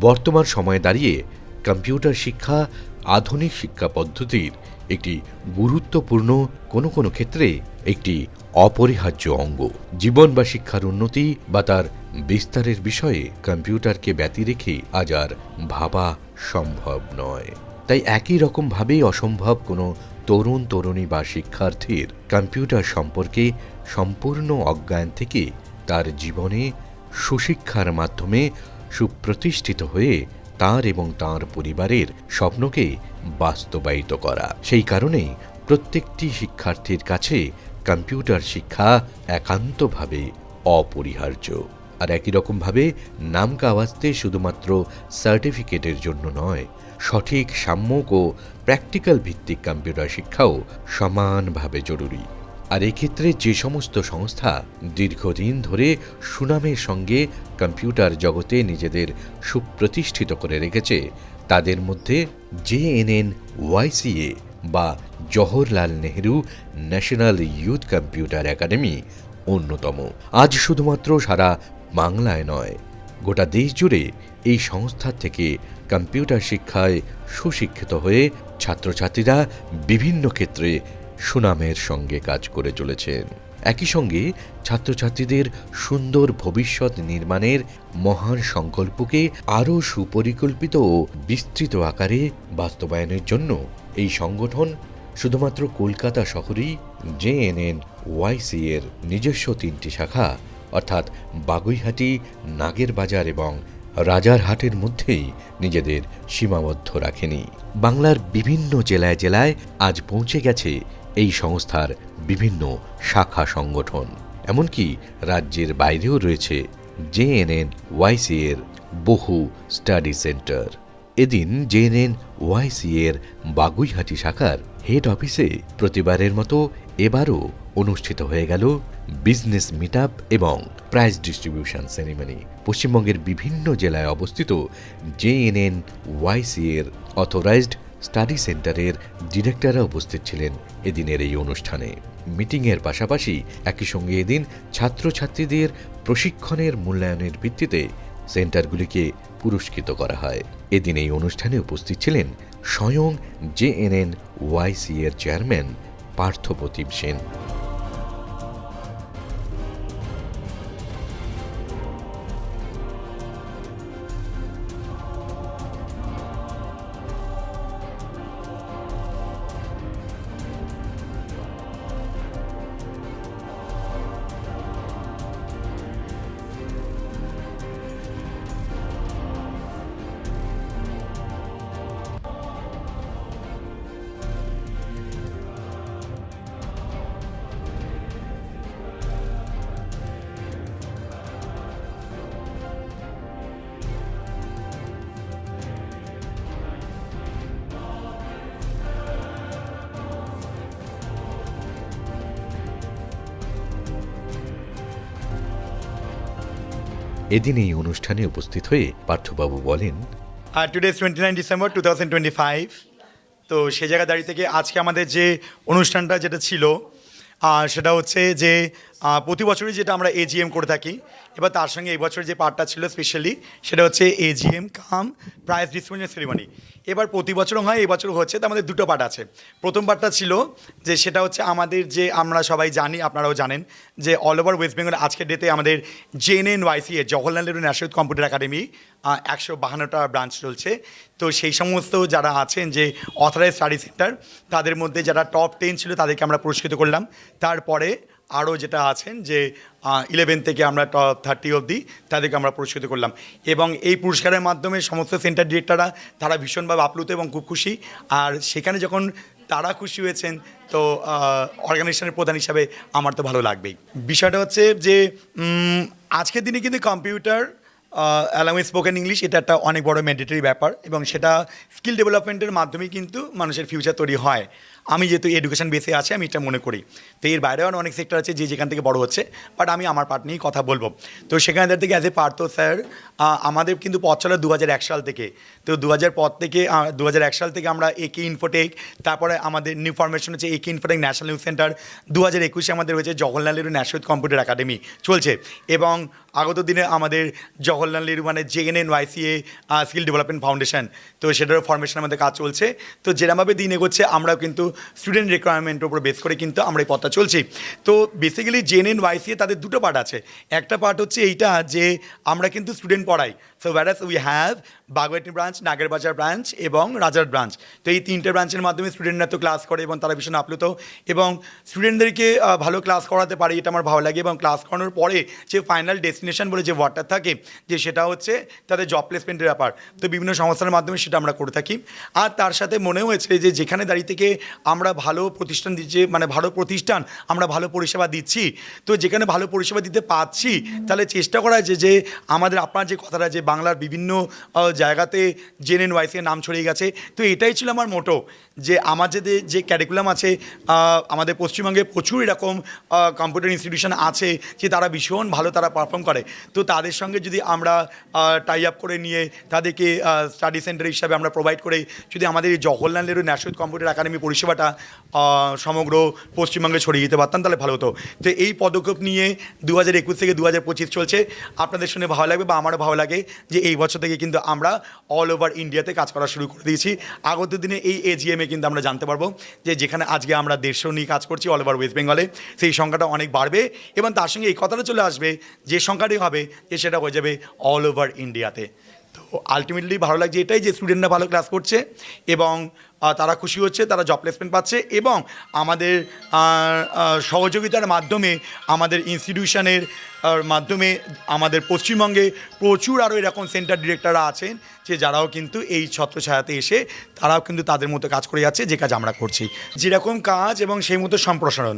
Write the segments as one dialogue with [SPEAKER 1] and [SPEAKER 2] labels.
[SPEAKER 1] বর্তমান সময়ে দাঁড়িয়ে কম্পিউটার শিক্ষা আধুনিক শিক্ষা পদ্ধতির একটি গুরুত্বপূর্ণ কোনো কোনো ক্ষেত্রে একটি অপরিহার্য অঙ্গ। জীবন বা শিক্ষার উন্নতি বা তার বিস্তারের বিষয়ে কম্পিউটারকে ব্যতি রেখে আজ আর ভাবা সম্ভব নয়। তাই একই রকমভাবেই অসম্ভব কোনো তরুণ তরুণী বা শিক্ষার্থীর কম্পিউটার সম্পর্কে সম্পূর্ণ অজ্ঞান থেকে তার জীবনে সুশিক্ষার মাধ্যমে সুপ্রতিষ্ঠিত হয়ে তার এবং তার পরিবারের স্বপ্নকে বাস্তবায়িত করা। সেই কারণেই প্রত্যেকটি শিক্ষার্থীর কাছে কম্পিউটার শিক্ষা একান্তভাবে অপরিহার্য। আর একই রকমভাবে নাম কাওয়াজতে শুধুমাত্র সার্টিফিকেটের জন্য নয়, সঠিক সাম্যক ও প্র্যাকটিক্যাল ভিত্তিক কম্পিউটার শিক্ষাও সমানভাবে জরুরি। আর এক্ষেত্রে যে সমস্ত সংস্থা দীর্ঘদিন ধরে সুনামের সঙ্গে কম্পিউটার জগতে নিজেদের সুপ্রতিষ্ঠিত করে রেখেছে, তাদের মধ্যে জেএনএন ওয়াইসিএ বা Jawaharlal Nehru national youth computer academy অন্যতম। আজ শুধুমাত্র সারা বাংলায় নয়, গোটা দেশ জুড়ে এই সংস্থা থেকে কম্পিউটার শিক্ষায় সুশিক্ষিত হয়ে ছাত্রছাত্রীরা বিভিন্ন ক্ষেত্রে সুনামের সঙ্গে কাজ করে চলেছেন। একই সঙ্গে ছাত্রছাত্রীদের সুন্দর ভবিষ্যৎ নির্মাণের মহান সংকল্পকে আরও সুপরিকল্পিত ও বিস্তৃত আকারে বাস্তবায়নের জন্য এই সংগঠন শুধুমাত্র কলকাতা শহরেই জেএনএন ওয়াইসি এর নিজস্ব তিনটি শাখা, অর্থাৎ বাগুইহাটি, নাগেরবাজার এবং রাজারহাটের মধ্যেই নিজেদের সীমাবদ্ধ রাখেনি। বাংলার বিভিন্ন জেলায় জেলায় আজ পৌঁছে গেছে এই সংস্থার বিভিন্ন শাখা সংগঠন। এমনকি রাজ্যের বাইরেও রয়েছে জেএনএন ওয়াইসি এর বহু স্টাডি সেন্টার। এদিন জেএনএন ওয়াইসি এর বাগুইহাটি শাখার হেড অফিসে প্রতিবারের মতো এবারও অনুষ্ঠিত হয়ে গেল বিজনেস মিট এবং প্রাইজ ডিস্ট্রিবিউশন সেরিমনি। পশ্চিমবঙ্গের বিভিন্ন জেলায় অবস্থিত জেএনএন ওয়াইসি এর অথরাইজড স্টাডি সেন্টারের ডিরেক্টররা উপস্থিত ছিলেন এদিনের এই অনুষ্ঠানে। মিটিংয়ের পাশাপাশি একই সঙ্গে এদিন ছাত্রছাত্রীদের প্রশিক্ষণের মূল্যায়নের ভিত্তিতে সেন্টারগুলিকে পুরস্কৃত করা হয়। এদিন এই অনুষ্ঠানে উপস্থিত ছিলেন স্বয়ং জেএনএন ওয়াইসি এর চেয়ারম্যান পার্থপ্রতিম সেন। এদিন এই অনুষ্ঠানে উপস্থিত হয়ে পার্থবাবু বলেন,
[SPEAKER 2] আর today twenty nine December two thousand twenty five তো সে জায়গা দাঁড়িয়ে থেকে আজকে আমাদের যে অনুষ্ঠানটা যেটা ছিল সেটা হচ্ছে যে প্রতি বছরই যেটা আমরা এজিএম করে থাকি, এবার তার সঙ্গে এই বছর যে পার্টটা ছিল স্পেশালি সেটা হচ্ছে AGM cum prize distribution ceremony এবার প্রতি বছরও হয় এই বছর হচ্ছে তো আমাদের দুটো পার্ট আছে। প্রথম পার্টটা ছিল যে, সেটা হচ্ছে আমাদের যে, আমরা সবাই জানি, আপনারাও জানেন, যে অল ওভার ওয়েস্ট বেঙ্গল আজকের ডেতে আমাদের JN N YC A Jawaharlal Nehru national computer academy একশো বাহান্নটা ব্রাঞ্চ চলছে। তো সেই সমস্ত যারা আছেন যে অথরাইজ স্টাডি সেন্টার তাদের মধ্যে যারা টপ টেন ছিল তাদেরকে আমরা পুরস্কৃত করলাম। তারপরে আরও যেটা আছেন যে ইলেভেন থেকে আমরা টপ থার্টি অবধি তাদেরকে আমরা পুরস্কৃত করলাম। এবং এই পুরস্কারের মাধ্যমে সমস্ত সেন্টার ডিরেক্টররা তারা ভীষণভাবে আপ্লুত এবং খুব খুশি। আর সেখানে যখন তারা খুশি হয়েছেন, তো অর্গানাইজেশনের প্রধান হিসাবে আমার তো ভালো লাগবেই। বিষয়টা হচ্ছে যে আজকের দিনে কিন্তু কম্পিউটার অ্যালাং স্পোকেন ইংলিশ এটা একটা অনেক বড় ম্যান্ডেটরি ব্যাপার এবং সেটা স্কিল ডেভেলপমেন্টের মাধ্যমেই কিন্তু মানুষের ফিউচার তৈরি হয়। আমি যেহেতু এডুকেশন বেসে আছে, আমি এটা মনে করি। তো এর বাইরেও অনেক সেক্টর আছে যে যেখান থেকে বড় হচ্ছে বাট আমি আমার পার্ট নিয়েই কথা বলব। তো সেখানে থেকে অ্যাজ এ পার্থ স্যার আমাদের কিন্তু পথ চলে দু হাজার এক সাল থেকে। তো হাজার পর থেকে দু হাজার এক সাল থেকে আমরা একে ইনফোটেক তারপরে আমাদের নিউ ফরমেশন হচ্ছে একে ইনফোটেক ন্যাশনাল নিউজ সেন্টার দু হাজার একুশে আমাদের হয়েছে Jawaharlal Nehru national computer academy চলছে। এবং আগত দিনে আমাদের জওহরলাল নেহরু মানে JNN YCA skill development foundation তো সেটারও ফরমেশন আমাদের কাজ চলছে। তো যেরমভাবে দিন এগোচ্ছে, আমরাও কিন্তু স্টুডেন্ট রিকোয়ারমেন্টের উপর বেস করে কিন্তু আমরা এই পথটা চলছি। তো বেসিক্যালি জেন জেএনএন ওয়াইসিএ তাদের দুটো পার্ট আছে। একটা পার্ট হচ্ছে এইটা যে আমরা কিন্তু স্টুডেন্ট পড়াই। So whereas we have Bagbati branch Nagerbazar branch এবং রাজার ব্রাঞ্চ তো এই তিনটে ব্রাঞ্চের মাধ্যমে স্টুডেন্টরা তো ক্লাস করে এবং তারা ভীষণ আপ্লুত। এবং স্টুডেন্টদেরকে ভালো ক্লাস করাতে পারি, এটা আমার ভালো লাগে এবং ক্লাস করানোর পরে যে ফাইনাল ডেস্টিনেশন বলে যে ওয়ার্ডটা থাকে, যে সেটা হচ্ছে তাদের জব প্লেসমেন্টের ব্যাপার। তো বিভিন্ন সংস্থার মাধ্যমে সেটা আমরা করে থাকি। আর তার সাথে মনে হয়েছে যে যেখানে দাঁড়িয়ে থেকে আমরা ভালো প্রতিষ্ঠান দিচ্ছি মানে ভালো প্রতিষ্ঠান আমরা ভালো পরিষেবা দিচ্ছি, তো যেখানে ভালো পরিষেবা দিতে পারছি, তাহলে চেষ্টা করা যে যে আমাদের আপনার যে কথাটা যে বাংলার বিভিন্ন জায়গাতে জেন ওয়াইসের নাম ছড়িয়ে গেছে। তো এটাই ছিল আমার মোটো, যে আমার যে- যে ক্যারিকুলাম আছে আমাদের পশ্চিমবঙ্গে প্রচুর এরকম কম্পিউটার ইনস্টিটিউশন আছে, যে তারা ভীষণ ভালো তারা পারফর্ম করে। তো তাদের সঙ্গে যদি আমরা টাই আপ করে নিয়ে তাদেরকে স্টাডি সেন্টার হিসাবে আমরা প্রোভাইড করে, যদি আমাদের এই Jawaharlal Nehru national computer academy পরিষেবাটা সমগ্র পশ্চিমবঙ্গে ছড়িয়ে দিতে পারতাম, তাহলে ভালো হতো। তো এই পদক্ষেপ নিয়ে দু হাজার একুশ থেকে দু হাজার পঁচিশ চলছে। আপনাদের শুনে ভালো লাগবে বা আমারও ভালো লাগে। যে এই বছর থেকে কিন্তু আমরা অল ওভার ইন্ডিয়াতে কাজ করা শুরু করে দিয়েছি। আগত দিনে এই এজিএমে কিন্তু আমরা জানতে পারব যে যেখানে আজকে আমরা দেড়শো নিয়ে কাজ করছি অল ওভার ওয়েস্ট বেঙ্গলে সেই সংখ্যাটা অনেক বাড়বে এবং তার সঙ্গে এই কথাটা চলে আসবে যে সংখ্যাটি হবে যে সেটা হয়ে যাবে অল ওভার ইন্ডিয়াতে আলটিমেটলি ভালো লাগছে এটাই যে স্টুডেন্টরা ভালো ক্লাস করছে এবং তারা খুশি হচ্ছে, তারা জব প্লেসমেন্ট পাচ্ছে এবং আমাদের সহযোগিতার মাধ্যমে আমাদের ইনস্টিটিউশনের মাধ্যমে আমাদের পশ্চিমবঙ্গে প্রচুর আরও এরকম সেন্টার ডিরেক্টররা আছেন যে যারাও কিন্তু এই ছত্রছায়াতে এসে তারাও কিন্তু তাদের মতো কাজ করে যাচ্ছে, যে কাজ আমরা করছি। যেরকম কাজ এবং সেই মতো সম্প্রসারণ।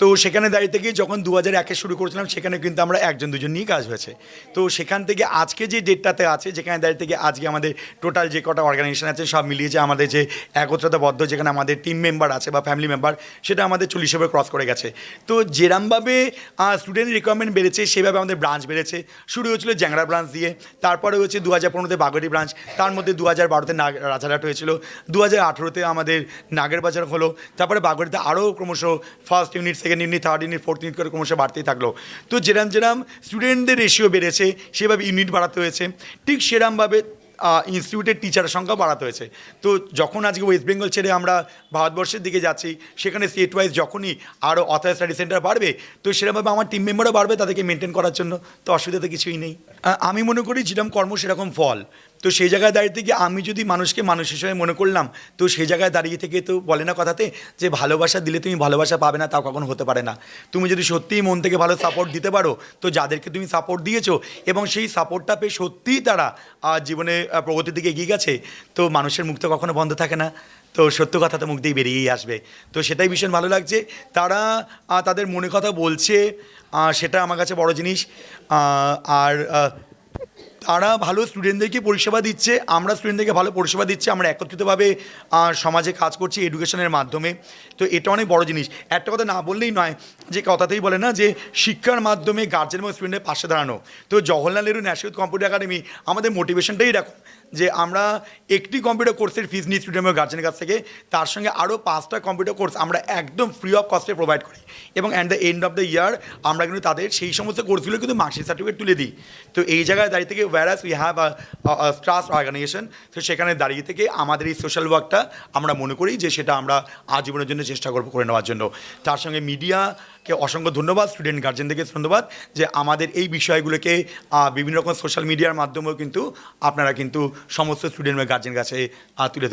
[SPEAKER 2] তো সেখানে দাঁড়িয়ে থেকে যখন দু হাজার একে শুরু করেছিলাম, সেখানে কিন্তু আমরা একজন, দুজন নিয়ে কাজ হয়েছে। তো সেখান থেকে আজকে যে ডেটটাতে আছে, যেখানে দাঁড়িয়ে থেকে আজকে আমাদের টোটাল যে কটা অর্গানাইজেশন আছে, সব মিলিয়ে যে আমাদের যে একত্রতাবদ্ধ যেখানে আমাদের টিম মেম্বার আছে বা ফ্যামিলি মেম্বার সেটা আমাদের চল্লিশ ওভার ক্রস করে গেছে। তো যেরমভাবে স্টুডেন্ট রিকোয়ারমেন্ট বেড়েছে, সেভাবে আমাদের ব্রাঞ্চ বেড়েছে। শুরু হয়েছিল জ্যাংরা ব্রাঞ্চ দিয়ে, তারপরে হচ্ছে দু হাজার পনেরোতে বাগড়ি ব্রাঞ্চ তার মধ্যে দু হাজার বারোতে রাজারহাট হয়েছিল, দু হাজার আঠেরোতে আমাদের নাগের বাজার হলো, তারপরে বাগড়িতে আরও ক্রমশ first unit second unit third unit fourth unit করে ক্রমশ বাড়তেই থাকল। তো যেরাম যেরাম স্টুডেন্টদের রেশিও বেড়েছে, সেভাবে ইউনিট বাড়াতে হয়েছে। ঠিক সেরমভাবে ইনস্টিটিউটের টিচারের সংখ্যা বাড়াতে হয়েছে। তো যখন আজকে ওয়েস্ট বেঙ্গল ছেড়ে আমরা ভারতবর্ষের দিকে যাচ্ছি, সেখানে স্টেট ওয়াইজ যখনই আরও অথর স্টাডি সেন্টার বাড়বে, তো সেরকমভাবে আমার টিম মেম্বারও বাড়বে তাদেরকে মেনটেন করার জন্য। তো অসুবিধা তো কিছুই নেই। আমি মনে করি যেরকম কর্ম সেরকম ফল। তো সেই জায়গায় দাঁড়িয়ে থেকে আমি যদি মানুষকে মানুষ হিসেবে মনে করলাম, তো সেই জায়গায় দাঁড়িয়ে থেকে তো বলে না কথাতে যে ভালোবাসা দিলে তুমি ভালোবাসা পাবে না, তাও কখনো হতে পারে না। তুমি যদি সত্যিই মন থেকে ভালো সাপোর্ট দিতে পারো, তো যাদেরকে তুমি সাপোর্ট দিয়েছ এবং সেই সাপোর্টটা পেয়ে সত্যিই তারা জীবনে প্রগতির দিকে এগিয়ে গেছে, তো মানুষের মুখ তো কখনো বন্ধ থাকে না। তো সত্য কথা তো মুখ দিয়ে বেরিয়েই আসবে। তো সেটাই ভীষণ ভালো লাগছে। তারা তাদের মনে কথা বলছে সেটা আমার কাছে বড় জিনিস। আর তারা ভালো স্টুডেন্টদেরকে পরিষেবা দিচ্ছে, আমরা স্টুডেন্টদেরকে ভালো পরিষেবা দিচ্ছি, আমরা একত্রিতভাবে সমাজে কাজ করছি এডুকেশনের মাধ্যমে। তো এটা অনেক বড় জিনিস। একটা কথা না বললেই নয়, যে কথাতেই বলে না, যে শিক্ষার মাধ্যমে গার্জেন এবং স্টুডেন্টের পাশে দাঁড়ানো। তো Jawaharlal Nehru national computer academy আমাদের মোটিভেশনটাই এরকম, যে আমরা একটি কম্পিউটার কোর্সের ফিজ নিই স্টুডেন্ট গার্জেনের কাছ থেকে। তার সঙ্গে আরও পাঁচটা কম্পিউটার কোর্স আমরা একদম ফ্রি অফ কস্টে প্রোভাইড করি। এবং at the end of the year আমরা কিন্তু তাদের সেই সমস্ত কোর্সগুলো কিন্তু মার্কশিট সার্টিফিকেট তুলে দিই। তো এই জায়গায় দাঁড়িয়ে থেকে whereas we have trust organisation তো সেখানে দাঁড়িয়ে থেকে আমাদের এই সোশ্যাল ওয়ার্কটা আমরা মনে করি যে সেটা আমরা আজীবনের জন্য চেষ্টা করব করে নেওয়ার জন্য। তার সঙ্গে মিডিয়াকে অসংখ্য ধন্যবাদ স্টুডেন্ট গার্জেনদেরকে ধন্যবাদ যে আমাদের এই বিষয়গুলোকে বিভিন্ন রকম সোশ্যাল মিডিয়ার মাধ্যমেও কিন্তু আপনারা কিন্তু সমস্ত স্টুডেন্ট বা গার্জেন কাছে তুলে ধরে